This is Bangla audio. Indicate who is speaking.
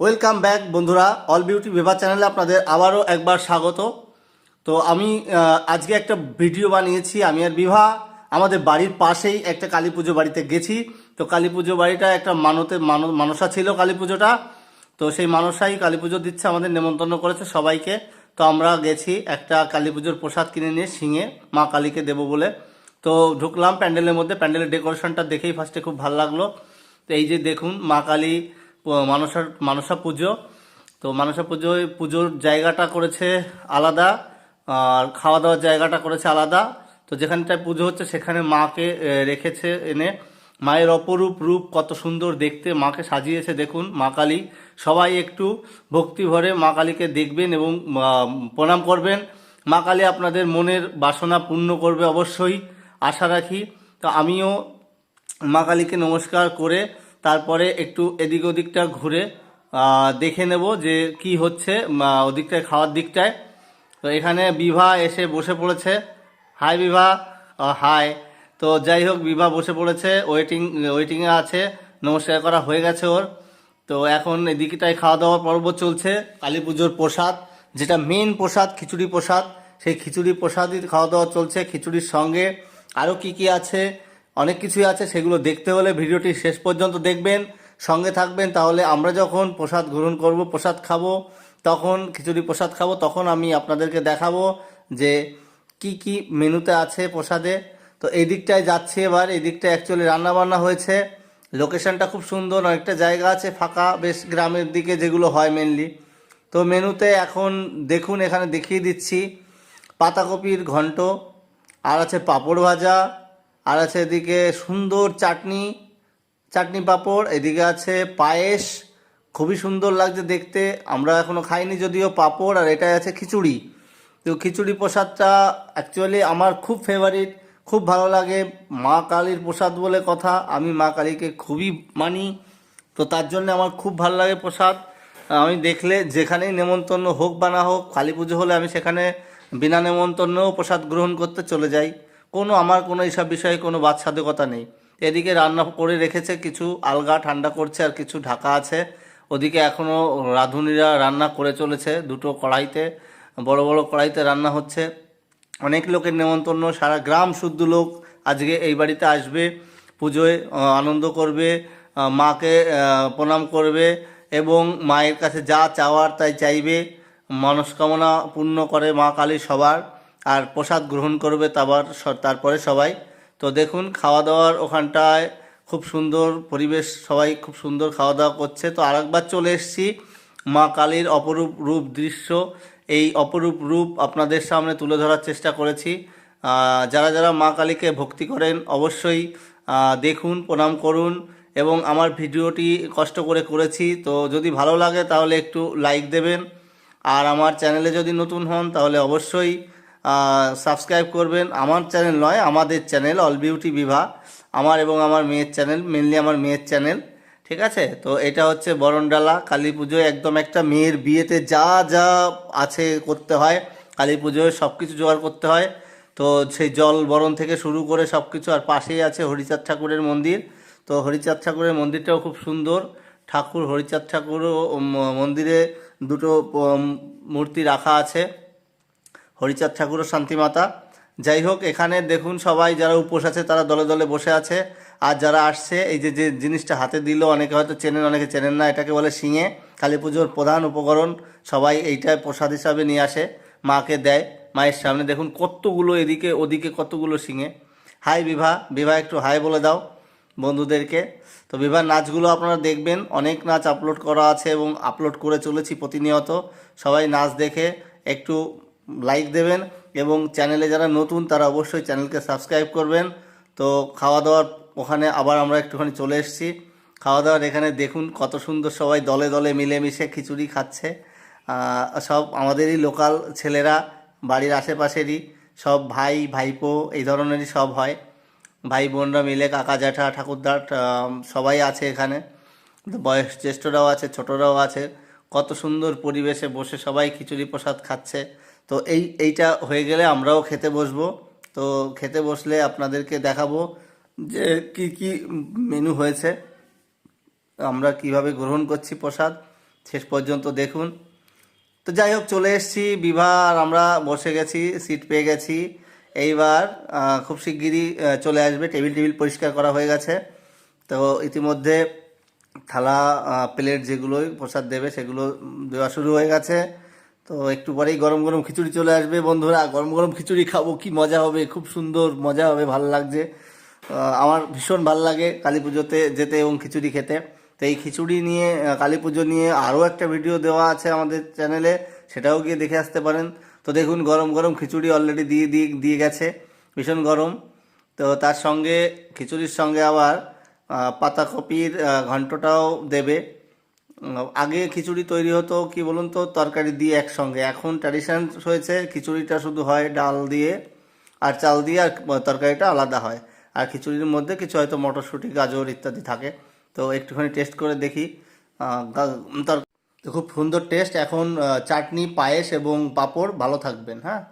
Speaker 1: ওয়েলকাম ব্যাক বন্ধুরা। অল বিউটি বিভা চ্যানেলে আপনাদের আবারও একবার স্বাগত। তো আমি আজকে একটা ভিডিও বানিয়েছি। আমি আর বিভা, আমাদের বাড়ির পাশেই একটা কালী পুজো বাড়িতে গেছি। তো কালী পুজো বাড়িটা একটা মানতে, মানো- মানসা ছিল কালী পুজোটা। তো সেই মানসাই কালী পুজো দিচ্ছে, আমাদের নেমন্তন্ন করেছে সবাইকে। তো আমরা গেছি একটা কালী পুজোর প্রসাদ কিনে নিয়ে শিঙে মা কালীকে দেবো বলে। তো ঢুকলাম প্যান্ডেলের মধ্যে। প্যান্ডেলের ডেকোরেশনটা দেখেই ফার্স্টে খুব ভালো লাগল। তো এই যে দেখুন, মা কালী মানসার মানসা পুজো। তো মানসা পুজোয় পুজোর জায়গাটা করেছে আলাদা, আর খাওয়া দাওয়ার জায়গাটা করেছে আলাদা। তো যেখানটায় পুজো হচ্ছে, সেখানে মাকে রেখেছে এনে। মায়ের অপরূপ রূপ কত সুন্দর দেখতে, মাকে সাজিয়েছে দেখুন, মা কালী। সবাই একটু ভক্তি ভরে মা কালীকে দেখবেন এবং প্রণাম করবেন। মা কালী আপনাদের মনের বাসনা পূর্ণ করবে অবশ্যই, আশা রাখি। তো আমিও মা কালীকে নমস্কার করে তারপরে একটু এদিক ওদিকটা ঘুরে দেখে নেব যে কি হচ্ছে ওদিকটায় খাওয়ার দিকটায়। তো এখানে বিভা এসে বসে পড়েছে। Hi Bibha hi. তো যাই হোক, বিভা বসে পড়েছে ওয়েটিং ওয়েটিংয়ে আছে। নমস্কার করা হয়ে গেছে ওর। তো এখন এদিকটায় খাওয়া দাওয়া পর্ব চলছে। কালী পুজোর প্রসাদ, যেটা মেন প্রসাদ, খিচুড়ি প্রসাদ। সেই খিচুড়ি প্রসাদই খাওয়া দাওয়া চলছে খিচুড়ির সঙ্গে। আরও কি কি আছে? অনেক কিছুই আছে, সেগুলো দেখতে হলে ভিডিওটি শেষ পর্যন্ত দেখবেন। সঙ্গে থাকবেন, তাহলে আমরা যখন প্রসাদ গ্রহণ করব, প্রসাদ খাব, তখন, খিচুড়ি প্রসাদ খাব, তখন আমি আপনাদেরকে দেখাবো যে কি কি মেনুতে আছে প্রসাদে। তো এই দিকটায় যাচ্ছি এবার, এই দিকটায় অ্যাকচুয়ালি রান্নাবান্না হয়েছে। লোকেশনটা খুব সুন্দর, অনেকটা জায়গা আছে, ফাঁকা, বেশ গ্রামের দিকে যেগুলো হয় মেনলি তো মেনুতে এখন দেখুন, এখানে দেখিয়ে দিচ্ছি, পাতাকপির ঘন্ট, আর আছে পাঁপড় ভাজা আর আছে এদিকে সুন্দর চাটনি চাটনি পাঁপড়, এদিকে আছে পায়েস। খুবই সুন্দর লাগছে দেখতে। আমরা এখনও খাইনি যদিও পাঁপড়, আর এটাই আছে খিচুড়ি। তো খিচুড়ি প্রসাদটা অ্যাকচুয়ালি আমার খুব ফেভারিট খুব ভালো লাগে। মা কালীর প্রসাদ বলে কথা, আমি মা কালীকে খুবই মানি। তো তার জন্য আমার খুব ভালো লাগে প্রসাদ। আমি দেখলে যেখানেই নেমন্তন্ন হোক বা না হোক, কালী পুজো হলে আমি সেখানে বিনা নেমন্তন্নও প্রসাদ গ্রহণ করতে চলে যাই। কোনো আমার কোনো এইসব বিষয়ে কোনো বাদসাধকতা নেই। এদিকে রান্না করে রেখেছে, কিছু আলগা ঠান্ডা করছে আর কিছু ঢাকা আছে। ওদিকে এখনও রাঁধুনিরা রান্না করে চলেছে দুটো কড়াইতে, বড় বড় কড়াইতে রান্না হচ্ছে। অনেক লোকের নেমন্তন্ন, সারা গ্রাম শুদ্ধ লোক আজকে এই বাড়িতে আসবে, পুজোয় আনন্দ করবে মাকে প্রণাম করবে এবং মায়ের কাছে যা চাওয়ার তাই চাইবে। মনস্কামনা পূর্ণ করে মা কালী সবার। আর প্রসাদ গ্রহণ করবে স- তারপরে সবাই। তো দেখুন খাওয়া দাওয়ার ওখানটায় খুব সুন্দর পরিবেশ, সবাই খুব সুন্দর খাওয়া দাওয়া করছে। তো আরেকবার চলে এসেছি মা কালীর অপরূপ রূপ দৃশ্য। এই অপরূপ রূপ আপনাদের সামনে তুলে ধরার চেষ্টা করেছি। যারা যারা মা কালীকে ভক্তি করেন, অবশ্যই দেখুন, প্রণাম করুন এবং আমার ভিডিওটি কষ্ট করে করেছি। তো যদি ভালো লাগে তাহলে একটু লাইক দেবেন। আর আমার চ্যানেলে যদি নতুন হন তাহলে অবশ্যই সাবস্ক্রাইব করবেন। আমার চ্যানেল নয়, আমাদের চ্যানেল অল বিউটি বিভা আমার এবং আমার মেয়ের চ্যানেল মেনলি আমার মেয়ের চ্যানেল ঠিক আছে? তো এটা হচ্ছে বরণডালা, কালী পুজোয় একদম একটা মেয়ের বিয়েতে যা যা আছে করতে হয়, কালী পুজোয় সব কিছু জোগাড় করতে হয়। তো সেই জল বরণ থেকে শুরু করে সব কিছু আর পাশেই আছে হরিচাঁদ ঠাকুরের মন্দির। তো হরিচাঁদ ঠাকুরের মন্দিরটাও খুব সুন্দর। ঠাকুর, হরিচাঁদ ঠাকুরও মন্দিরে দুটো মূর্তি রাখা আছে। হরিচাঁদ ঠাকুর ও শান্তিমাতা। যাই হোক, এখানে দেখুন সবাই, যারা উপোস আছে তারা দলে দলে বসে আছে। আর যারা আসছে, এই যে যে জিনিসটা হাতে দিল, অনেকে হয়তো চেনেন, অনেকে চেনেন না, এটাকে বলে শিঙে কালী পুজোর প্রধান উপকরণ সবাই এইটায় প্রসাদ হিসাবে নিয়ে আসে, মাকে দেয়, মায়ের সামনে। দেখুন কতগুলো এদিকে, ওদিকে কতগুলো শিঙে হাই বিভা বিভা একটু হাই বলে দাও বন্ধুদেরকে। তো বিবাহ নাচগুলো আপনারা দেখবেন, অনেক নাচ আপলোড করা আছে এবং আপলোড করে চলেছি প্রতিনিয়ত। সবাই নাচ দেখে একটু লাইক দেবেন এবং চ্যানেলে যারা নতুন, তারা অবশ্যই চ্যানেলকে সাবস্ক্রাইব করবেন। তো খাওয়া দাওয়ার ওখানে আবার আমরা একটুখানি চলে এসেছি। খাওয়া দাওয়ার এখানে দেখুন কত সুন্দর সবাই দলে দলে মিলেমিশে খিচুড়ি খাচ্ছে। সব আমাদেরই লোকাল ছেলেরা, বাড়ির আশেপাশেরই, সব ভাই, ভাইপো, এই ধরনেরই সব হয়। ভাই বোনরা মিলে, কাকা, জ্যাঠা, ঠাকুরদার সবাই আছে এখানে। বয়স, জ্যেষ্ঠরাও আছে, ছোটরাও আছে। কত সুন্দর পরিবেশে বসে সবাই খিচুড়ি প্রসাদ খাচ্ছে। তো এই, এইটা হয়ে গেলে আমরাও খেতে বসবো। তো খেতে বসলে আপনাদেরকে দেখাবো যে কি কি মেনু হয়েছে। আমরা কীভাবে গ্রহণ করছি প্রসাদ, শেষ পর্যন্ত দেখুন। তো যাই হোক, চলে এসেছি বিভা আর আমরা বসে গেছি সিট পেয়ে গেছি। এইবার খুব শিগগিরই চলে আসবে। টেবিল টেবিল পরিষ্কার করা হয়ে গেছে। তো ইতিমধ্যে থালা প্লেট যেগুলোই প্রসাদ দেবে সেগুলো দেওয়া শুরু হয়ে গেছে। তো একটু পরেই গরম গরম খিচুড়ি চলে আসবে, বন্ধুরা। গরম গরম খিচুড়ি খাব, কি মজা হবে, খুব সুন্দর মজা হবে, ভালো লাগছে। আমার ভীষণ ভালো লাগে কালী পুজোতে যেতে এবং খিচুড়ি খেতে। তো এই খিচুড়ি নিয়ে কালী পুজো নিয়ে আরও একটা ভিডিও দেওয়া আছে আমাদের চ্যানেলে, সেটাও গিয়ে দেখে আসতে পারেন। তো দেখুন, গরম গরম খিচুড়ি অলরেডি দিয়ে দিয়ে দিয়ে গেছে, ভীষণ গরম। তো তার সঙ্গে, খিচুড়ির সঙ্গে আবার পাতাকপির ঘন্টটাও দেবে। আগে খিচুড়ি তৈরি হতো, কি বলুন তো, তরকারি দিয়ে একসঙ্গে। এখন ট্র্যাডিশন হয়েছে খিচুড়িটা শুধু হয় ডাল দিয়ে, আর চাল দিয়ে আর তরকারিটা আলাদা হয়। আর খিচুড়ির মধ্যে কিছু হয়তো মটরশুঁটি, গাজর ইত্যাদি থাকে। তো একটুখানি টেস্ট করে দেখি খুব সুন্দর টেস্ট এখন চাটনি, পায়েস এবং পাঁপড় ভালো থাকবেন হ্যাঁ?